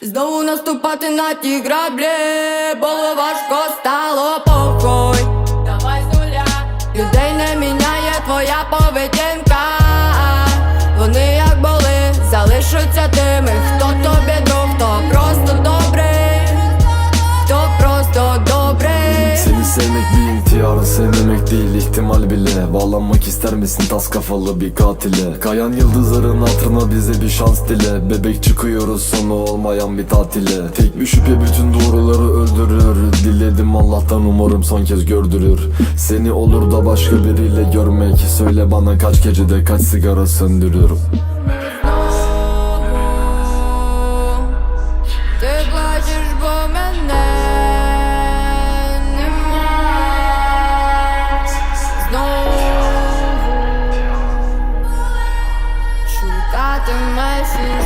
Знову наступати на ті граблі, було важко стало похуй. Давай з нуля людей не міняє твоя поведінка. Вони як були, залишаться тими, intihar sevmemek değil ihtimal bile. Bağlanmak ister misin tas kafalı bir katile? Kayan yıldızların hatırına bize bir şans dile. Bebek çıkıyoruz sonu olmayan bir tatile. Tek bir şüphe bütün doğruları öldürür. Diledim Allah'tan umarım son kez gördürür. Seni olur da başka biriyle görmek. Söyle bana kaç gecede kaç sigara söndürüyorum through my feet